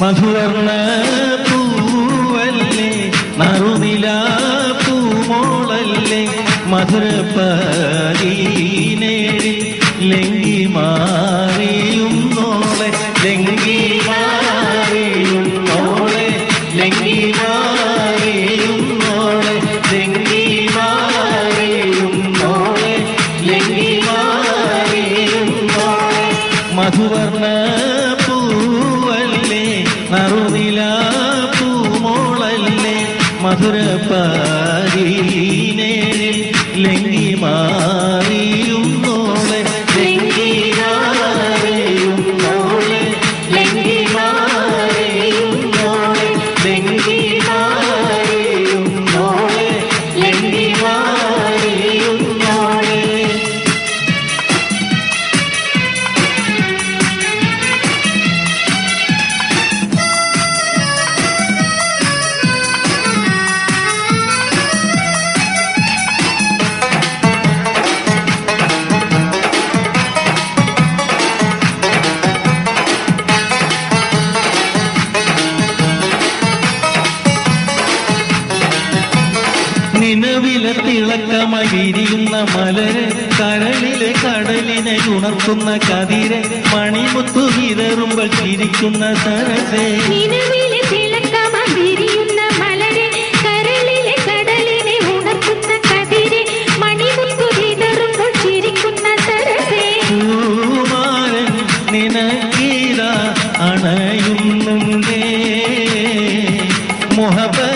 മധുവർണ പൂവല്ലേ നറുനില പൂമോളല്ലേ മധുരപ്പീനേരിൽ ലെങ്കി മാറിയും നോളെ ലങ്കി മാറിയും നോളെ ലങ്കി മാറിയും നോളെ ലങ്കി മാറിയും നോളെ ലങ്കി മാറിയും നോളെ മധുവർണ പൂവല്ലേ നറുനില പൂമോളല്ലേ മധുരപ്പാരീനേരിൽ ലങ്കി മാറിയും തിളക്കമായി വിരിയുന്ന മലര് കരളിലെ കടലിനെ ഉണർത്തുന്ന കതിരെ മണിമുത്തു വിതറുമ്പോൾ ചിരിക്കുന്ന സരസേ നിലവിലെ തിളക്കമാം വിരിയുന്ന മലരെ, കരളിലെ കടലിനെ ഉണർത്തുന്ന കതിരെ, മണിമുത്തു വിതറുമ്പോൾ ചിരിക്കുന്ന സരസേ. പൂമാരൻ നിനക്കീത അണയുന്നുണ്ടേ മുഹബത്തിൻ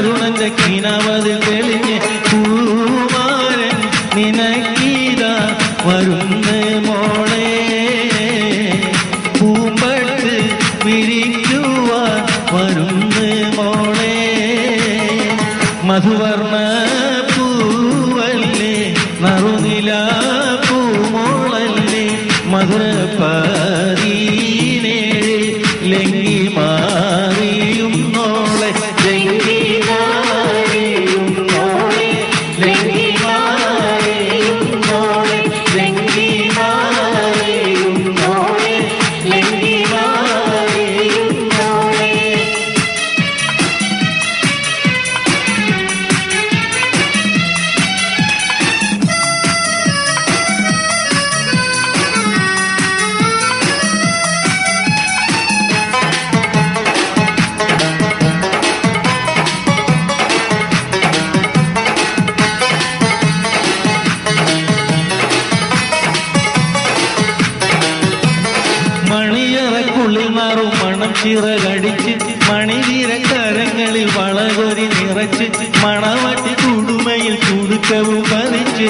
കരുണന്റെ കീനാവതിൽ തെളിഞ്ഞ് പൂമാരൻ നിനക്കീത വരുന്ന മോളെ. പൂമ്പട്ട് വിരിക്കുവാൻ വരുന്ന മോളെ. മധുവർണ പൂവല്ലേ നറുനില പൂമോളല്ലേ മധുരപ്പരീനേഴ് ചിറകടിച്ച് മണിവീര കരങ്ങളിൽ വളകൊരി നിറച്ച് മണവട്ടി കുടുമയിൽ കുടുക്കവും പറിച്ച്